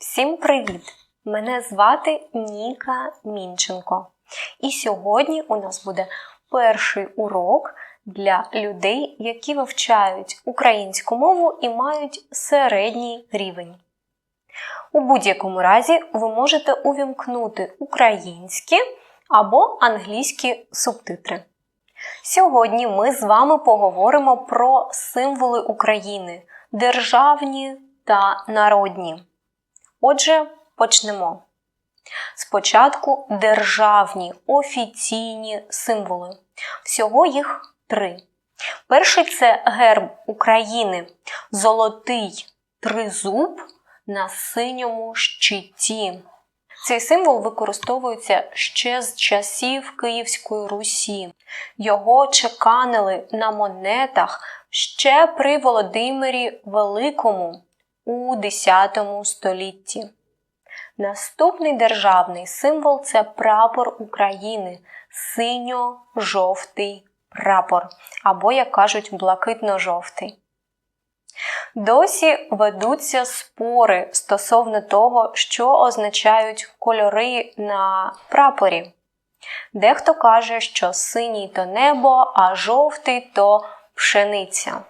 Всім привіт! Мене звати Ніка Мінченко. І сьогодні у нас буде перший урок для людей, які вивчають українську мову і мають середній рівень. У будь-якому разі ви можете увімкнути українські або англійські субтитри. Сьогодні ми з вами поговоримо про символи України державні та народні. Отже, почнемо. Спочатку державні офіційні символи. Всього їх три. Перший це герб України, золотий тризуб на синьому щиті. Цей символ використовується ще з часів Київської Русі. Його чеканили на монетах ще при Володимирі Великому у X столітті. Наступний державний символ це прапор України, синьо-жовтий прапор, або, як кажуть, блакитно-жовтий. Досі ведуться спори стосовно того, що означають кольори на прапорі. Дехто каже, що синій то небо, а жовтий то пшениця.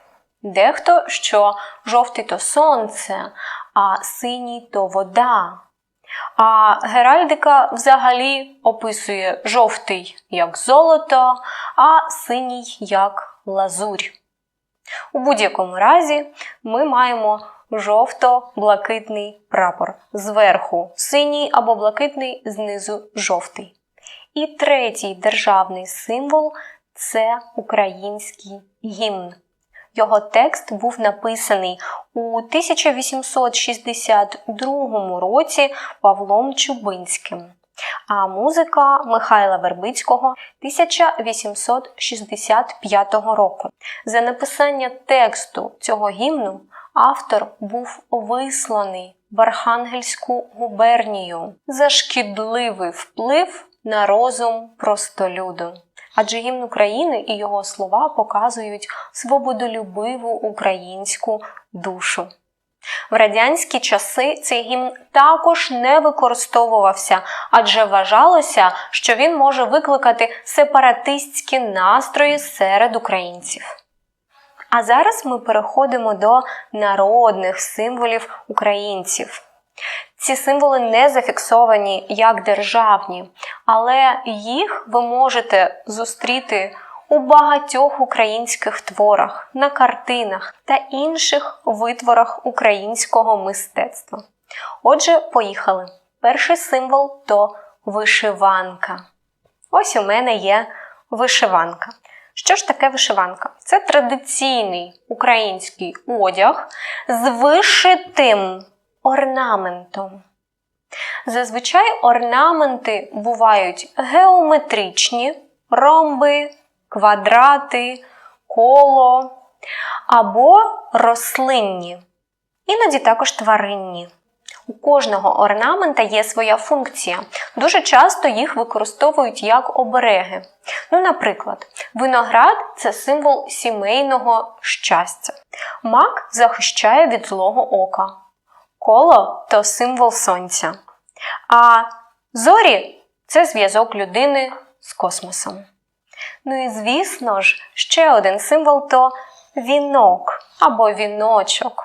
Дехто, що жовтий то сонце, а синій то вода. А Геральдика взагалі описує жовтий як золото, а синій як лазурь. У будь-якому разі ми маємо жовто-блакитний прапор. Зверху синій або блакитний, знизу жовтий. І третій державний символ це український гімн. Його текст був написаний у 1862 році Павлом Чубинським, а музика Михайла Вербицького 1865 року. За написання тексту цього гімну автор був висланий в Архангельську губернію за шкідливий вплив на розум простолюду. Адже гімн України і його слова показують свободолюбиву українську душу. В радянські часи цей гімн також не використовувався, адже вважалося, що він може викликати сепаратистські настрої серед українців. А зараз ми переходимо до народних символів українців. Ці символи не зафіксовані як державні, але їх ви можете зустріти у багатьох українських творах, на картинах та інших витворах українського мистецтва. Отже, поїхали. Перший символ то вишиванка. Ось у мене є вишиванка. Що ж таке вишиванка? Це традиційний український одяг з вишитим орнаментом. Зазвичай орнаменти бувають геометричні, ромби, квадрати, коло або рослинні, іноді також тваринні. У кожного орнамента є своя функція. Дуже часто їх використовують як обереги. Ну, наприклад, виноград це символ сімейного щастя. Мак захищає від злого ока. Коло то символ сонця. А зорі це зв'язок людини з космосом. Ну і звісно ж, ще один символ то вінок або віночок.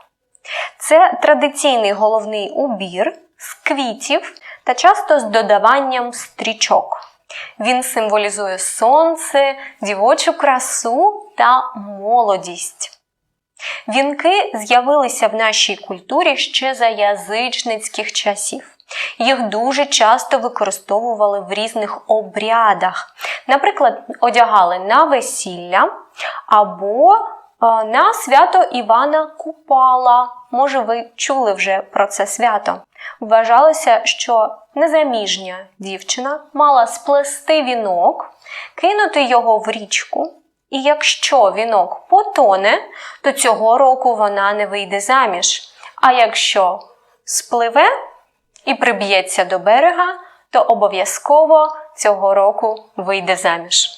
Це традиційний головний убір з квітів та часто з додаванням стрічок. Він символізує сонце, дівочу красу та молодість. Вінки з'явилися в нашій культурі ще за язичницьких часів. Їх дуже часто використовували в різних обрядах. Наприклад, одягали на весілля або на свято Івана Купала. Може, ви чули вже про це свято. Вважалося, що незаміжня дівчина мала сплести вінок, кинути його в річку. І якщо вінок потоне, то цього року вона не вийде заміж. А якщо спливе і приб'ється до берега, то обов'язково цього року вийде заміж.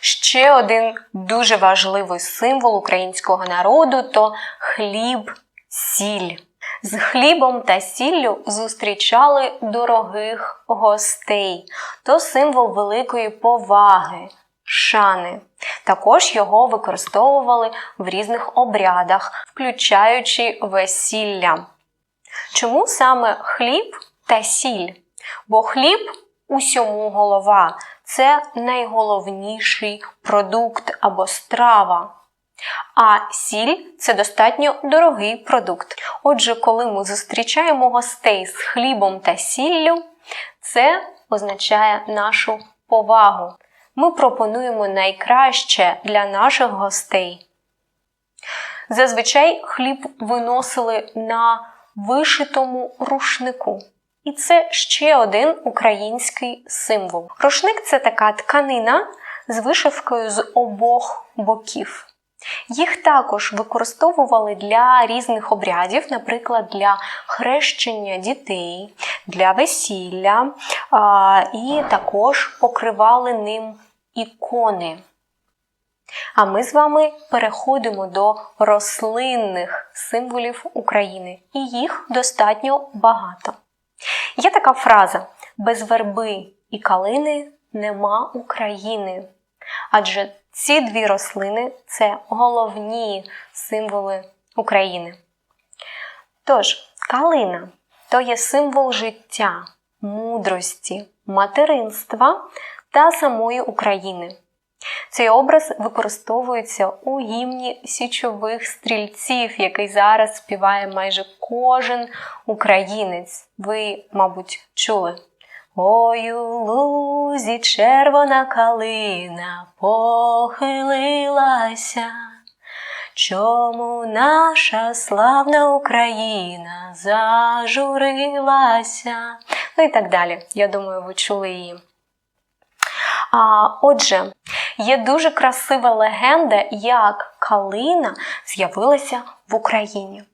Ще один дуже важливий символ українського народу то хліб, сіль. З хлібом та сіллю зустрічали дорогих гостей, то символ великої поваги, шани. Також його використовували в різних обрядах, включаючи весілля. Чому саме хліб та сіль? Бо хліб усьому голова це найголовніший продукт або страва. А сіль це достатньо дорогий продукт. Отже, коли ми зустрічаємо гостей з хлібом та сіллю, це означає нашу повагу. Ми пропонуємо найкраще для наших гостей. Зазвичай хліб виносили на вишитому рушнику. І це ще один український символ. Рушник це така тканина з вишивкою з обох боків. Їх також використовували для різних обрядів, наприклад, для хрещення дітей, для весілля, і також покривали ним ікони. А ми з вами переходимо до рослинних символів України, і їх достатньо багато. Є така фраза: без верби і калини нема України. Адже ці дві рослини це головні символи України. Тож, калина то є символ життя, мудрості, материнства та самої України. Цей образ використовується у гімні січових стрільців, який зараз співає майже кожен українець. Ви, мабуть, чули. Ой у лузі червона калина похилилася, чому наша славна Україна зажурилася? Ну і так далі. Я думаю, ви чули її. А, Отже, є дуже красива легенда, як калина з'явилася в Україні.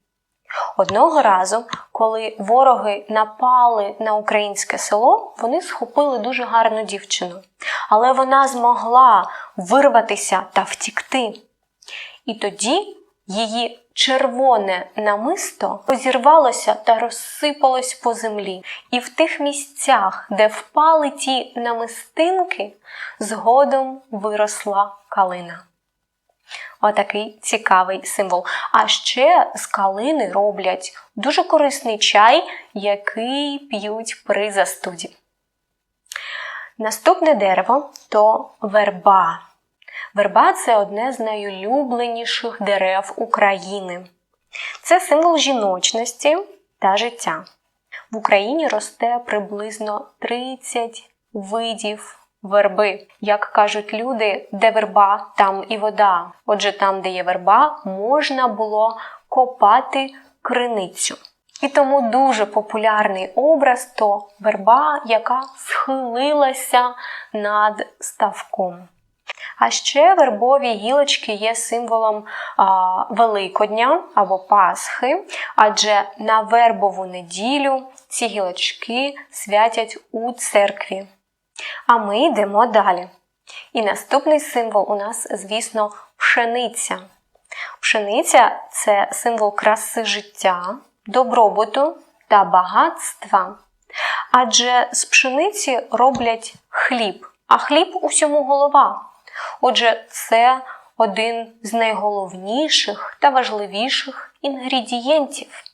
Одного разу, коли вороги напали на українське село, вони схопили дуже гарну дівчину. Але вона змогла вирватися та втікти. І тоді її червоне намисто розірвалося та розсипалось по землі. І в тих місцях, де впали ті намистинки, згодом виросла калина. Отакий цікавий символ. А ще з калини роблять дуже корисний чай, який п'ють при застуді. Наступне дерево то верба. Верба це одне з найулюбленіших дерев України. Це символ жіночності та життя. В Україні росте приблизно 30 видів верби. Як кажуть люди, де верба, там і вода. Отже, там, де є верба, можна було копати криницю. І тому дуже популярний образ то верба, яка схилилася над ставком. А ще вербові гілочки є символом а, Великодня або Пасхи, адже на вербову неділю ці гілочки святять у церкві. А ми йдемо далі. І наступний символ у нас, звісно, пшениця. Пшениця це символ краси життя, добробуту та багатства. Адже з пшениці роблять хліб, а хліб усьому голова. Отже, це один з найголовніших та важливіших інгредієнтів.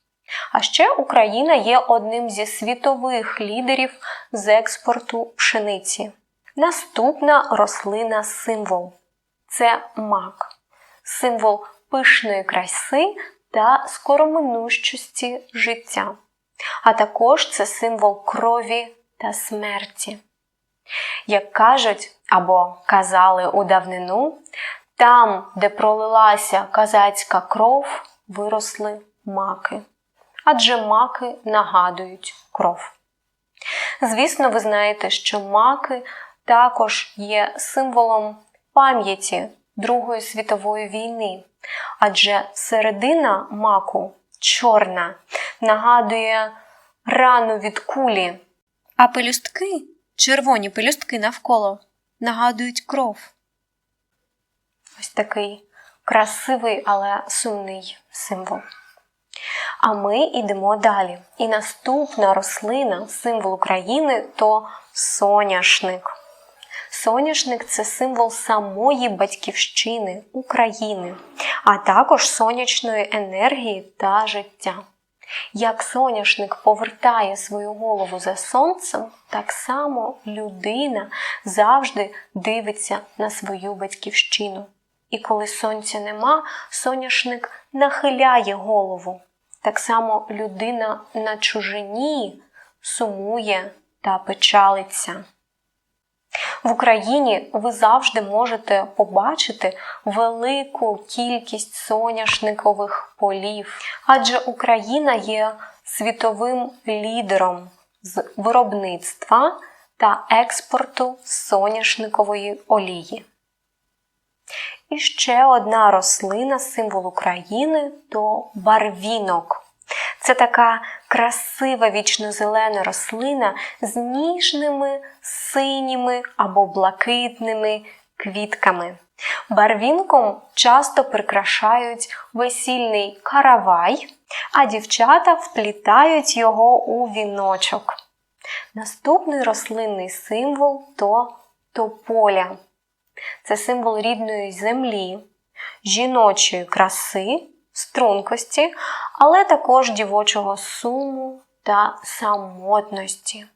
А ще Україна є одним зі світових лідерів з експорту пшениці. Наступна рослина символ це мак, символ пишної краси та скороминущості життя. А також це символ крові та смерті. Як кажуть або казали у давнину, там, де пролилася казацька кров, виросли маки. Адже маки нагадують кров. Звісно, ви знаєте, що маки також є символом пам'яті Другої світової війни, адже середина маку чорна нагадує рану від кулі, а пелюстки червоні пелюстки навколо нагадують кров. Ось такий красивий, але сумний символ. А ми йдемо далі. І наступна рослина, символ України то соняшник. Соняшник це символ самої батьківщини України, а також сонячної енергії та життя. Як соняшник повертає свою голову за сонцем, так само людина завжди дивиться на свою батьківщину. І коли сонця нема, соняшник нахиляє голову. Так само людина на чужині сумує та печалиться. В Україні ви завжди можете побачити велику кількість соняшникових полів, адже Україна є світовим лідером з виробництва та експорту соняшникової олії. І ще одна рослина, символ України то барвінок. Це така красива вічнозелена рослина з ніжними синіми або блакитними квітками. Барвінком часто прикрашають весільний каравай, а дівчата вплітають його у віночок. Наступний рослинний символ то тополя. Це символ рідної землі, жіночої краси, стрункості, але також дівочого суму та самотності.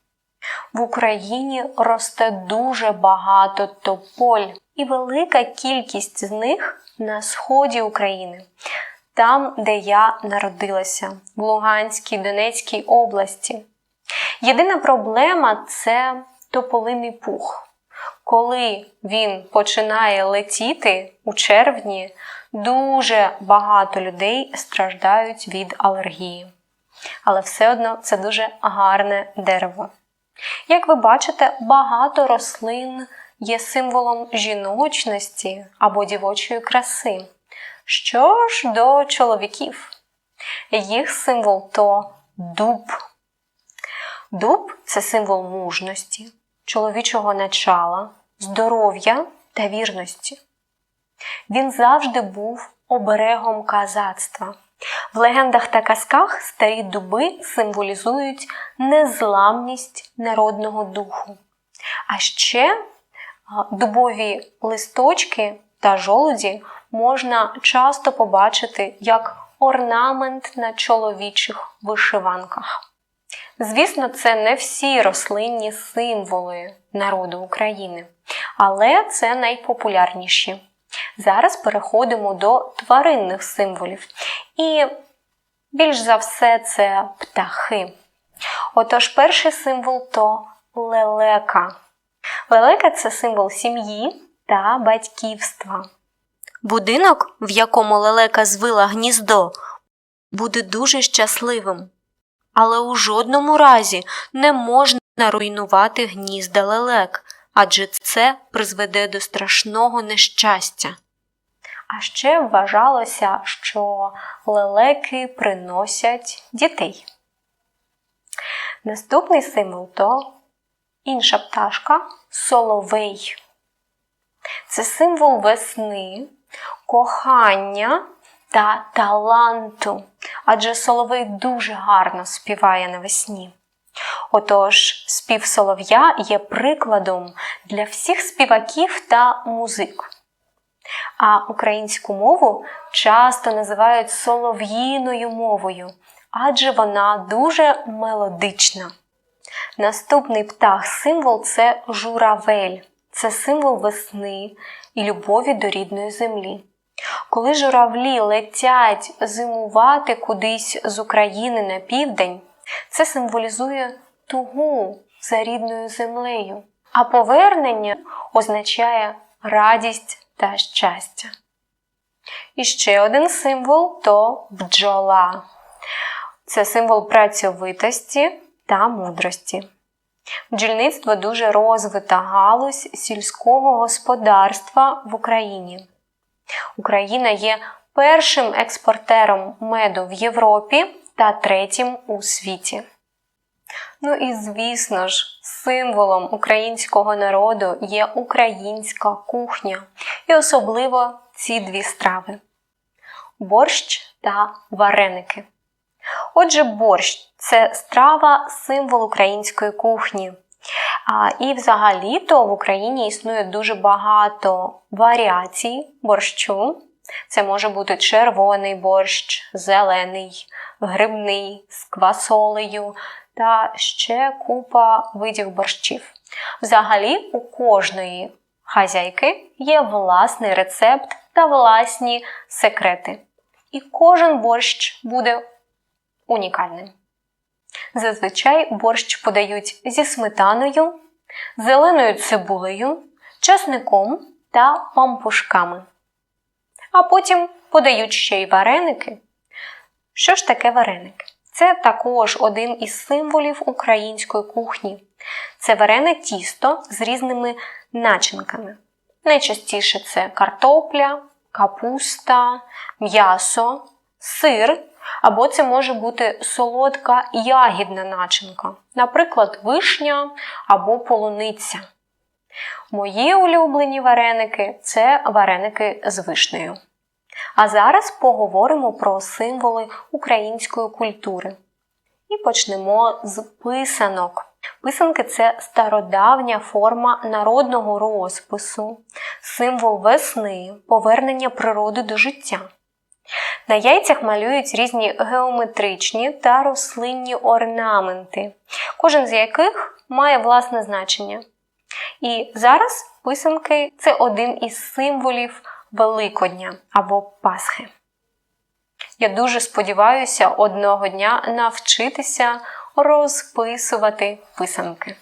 В Україні росте дуже багато тополь, і велика кількість з них на сході України, там, де я народилася, в Луганській Донецькій області. Єдина проблема це тополиний пух. Коли він починає летіти у червні, дуже багато людей страждають від алергії. Але все одно це дуже гарне дерево. Як ви бачите, багато рослин є символом жіночності або дівочої краси. Що ж до чоловіків? Їх символ то дуб. Дуб це символ мужності, чоловічого начала, здоров'я та вірності. Він завжди був оберегом казацтва. В легендах та казках старі дуби символізують незламність народного духу. А ще дубові листочки та жолуді можна часто побачити як орнамент на чоловічих вишиванках. Звісно, це не всі рослинні символи народу України, але це найпопулярніші. Зараз переходимо до тваринних символів. І більш за все це птахи. Отож, перший символ то лелека. Лелека це символ сім'ї та батьківства. Будинок, в якому лелека звила гніздо, буде дуже щасливим. Але у жодному разі не можна руйнувати гнізда лелек, адже це призведе до страшного нещастя. А ще вважалося, що лелеки приносять дітей. Наступний символ то інша пташка соловей. Це символ весни, кохання та таланту, адже соловей дуже гарно співає навесні. Отож, спів солов'я є прикладом для всіх співаків та музик. А українську мову часто називають солов'їною мовою, адже вона дуже мелодична. Наступний птах символ це журавель, це символ весни і любові до рідної землі. Коли журавлі летять зимувати кудись з України на південь, це символізує тугу за рідною землею, а повернення означає радість та щастя. І ще один символ то бджола. Це символ працьовитості та мудрості. Бджільництво дуже розвита галузь сільського господарства в Україні. Україна є першим експортером меду в Європі та третім у світі. Ну і звісно ж, символом українського народу є українська кухня, і особливо ці дві страви борщ та вареники. Отже, борщ це страва, символ української кухні. А, і взагалі-то в Україні існує дуже багато варіацій борщу. Це може бути червоний борщ, зелений, грибний з квасолею та ще купа видів борщів. Взагалі, у кожної хазяйки є власний рецепт та власні секрети. І кожен борщ буде унікальним. Зазвичай борщ подають зі сметаною, зеленою цибулею, часником та пампушками. А потім подають ще й вареники. Що ж таке вареники? Це також один із символів української кухні. Це варене тісто з різними начинками. Найчастіше це картопля, капуста, м'ясо, сир, або це може бути солодка ягідна начинка, наприклад, вишня або полуниця. Мої улюблені вареники це вареники з вишнею. А зараз поговоримо про символи української культури. І почнемо з писанок. Писанки це стародавня форма народного розпису, символ весни, повернення природи до життя. На яйцях малюють різні геометричні та рослинні орнаменти, кожен з яких має власне значення. І зараз писанки це один із символів Великодня або Пасхи. Я дуже сподіваюся одного дня навчитися розписувати писанки.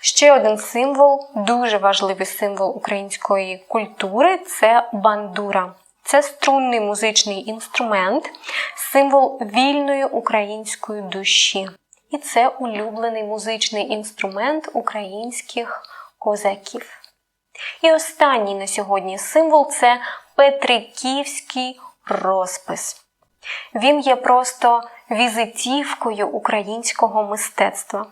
Ще один символ, дуже важливий символ української культури це бандура. Це струнний музичний інструмент, символ вільної української душі. І це улюблений музичний інструмент українських козаків. І останній на сьогодні символ це Петриківський розпис. Він є просто візитівкою українського мистецтва.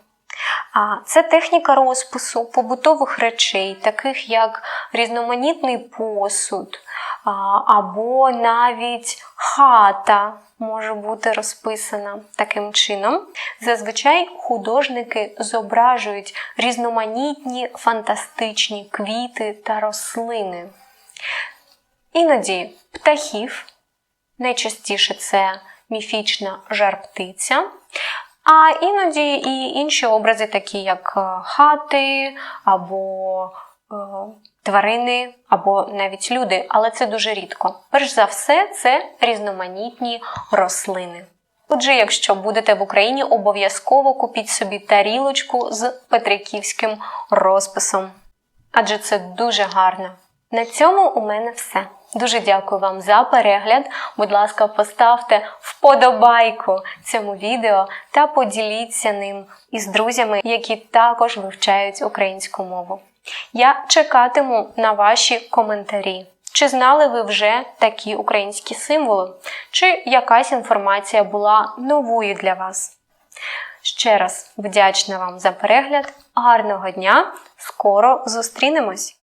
А це техніка розпису побутових речей, таких як різноманітний посуд, або навіть хата може бути розписана таким чином. Зазвичай художники зображують різноманітні фантастичні квіти та рослини. Іноді птахів, найчастіше це міфічна жар-птиця, а іноді і інші образи, такі як хати або е, тварини, або навіть люди, але це дуже рідко. Перш за все, це різноманітні рослини. Отже, якщо будете в Україні, обов'язково купіть собі тарілочку з петриківським розписом. Адже це дуже гарно. На цьому у мене все. Дуже дякую вам за перегляд. Будь ласка, поставте вподобайку цьому відео та поділіться ним із друзями, які також вивчають українську мову. Я чекатиму на ваші коментарі. Чи знали ви вже такі українські символи? Чи якась інформація була новою для вас? Ще раз вдячна вам за перегляд. Гарного дня! Скоро зустрінемось!